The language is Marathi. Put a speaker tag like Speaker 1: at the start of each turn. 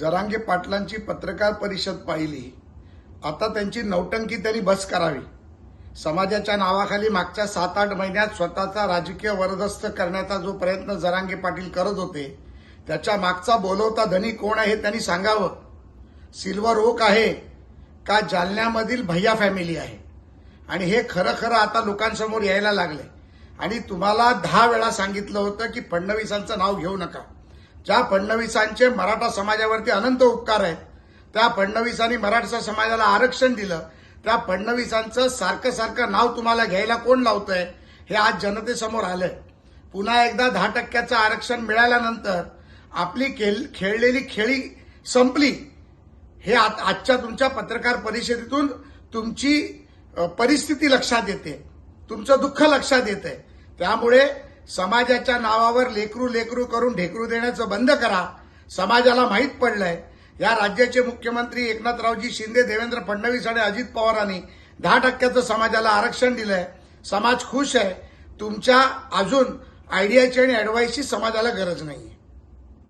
Speaker 1: जरांगे पाटलांची पत्रकार परिषद पाहिली. आता त्यांची नौटंकी त्यांनी बस करावी. समाजाच्या नावाखाली मागच्या सात आठ महिन्यात स्वतःचा राजकीय वरदस्त करण्याचा जो प्रयत्न जरांगे पाटील करत होते त्याच्या मागचा बोलवता धनी कोण आहे त्यांनी सांगावं. सिल्वर ओक आहे का जालन्यामधील भैया फॅमिली आहे? आणि हे खरं खरं आता लोकांसमोर यायला लागले आणि तुम्हाला दहा वेळा सांगितलं होतं की फडणवीसांचं नाव घेऊ नका. ज्या फडणवीसांचे मराठा समाजावरती अनंत उपकार आहेत त्या फडणवीसांनी मराठा समाजाला आरक्षण दिलं त्या फडणवीसांचं सारखं सारखं नाव तुम्हाला घ्यायला कोण लावतंय हे आज जनतेसमोर आलंय. पुन्हा एकदा दहा टक्क्याचं आरक्षण मिळाल्यानंतर आपली खेळ खेळलेली खेळी संपली. हे आजच्या तुमच्या पत्रकार परिषदेतून तुमची परिस्थिती लक्षात येते. तुमचं दुःख लक्षात येते त्यामुळे समाजाच्या नावावर लेकरू लेकरू करून ढेकरू देण्याचं बंद करा. समाजाला माहीत पडलंय. या राज्याचे मुख्यमंत्री एकनाथरावजी शिंदे देवेंद्र फडणवीस आणि अजित पवारांनी दहा टक्क्याचं समाजाला आरक्षण दिलंय. समाज खुश आहे. तुमच्या अजून आयडियाची आणि ऍडवाईसची समाजाला गरज नाही